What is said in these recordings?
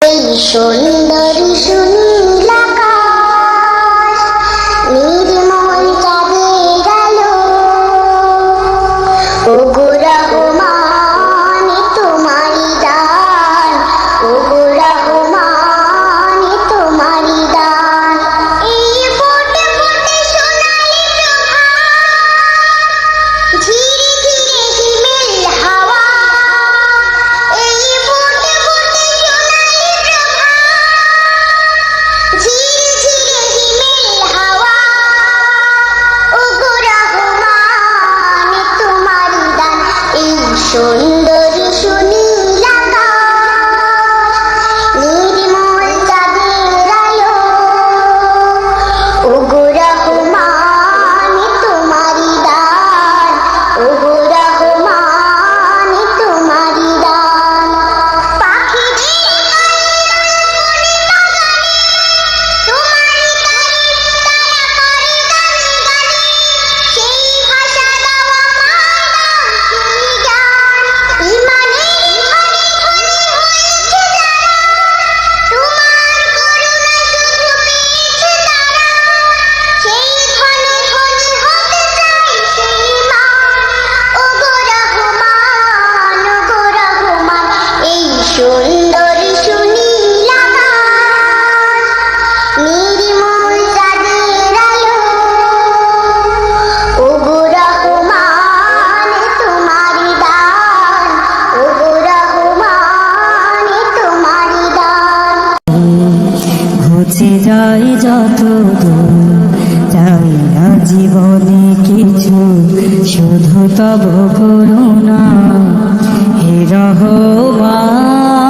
এই সুন্দরী সুন্দর সুন্দর সুনীলাভ নির্মল চাঁদের আলো। ওগো রহমান, তোমার দান। ওগো রহমান, তোমার দান। যত দূর, চাই না জীবনে কিছু শুধু তব করুণা হে রহমান।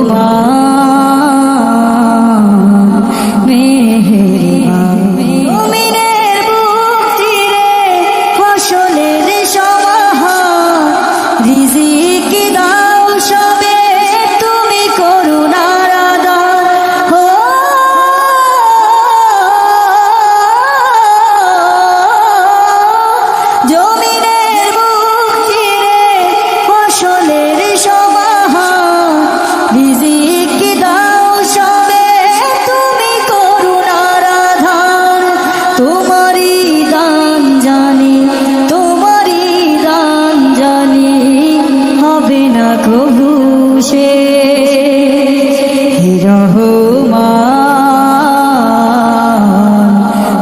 Allah. মানুষে রহমান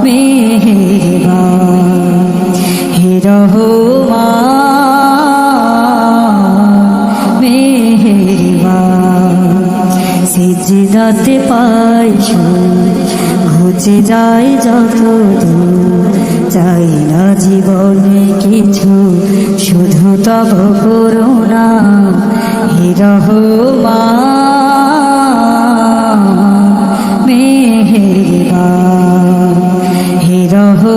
মেহেরবান ঘুচে যায় যত চাই না জীবনে কিছু শুধু তব করুণা। রহমা মেহেবা হে রহ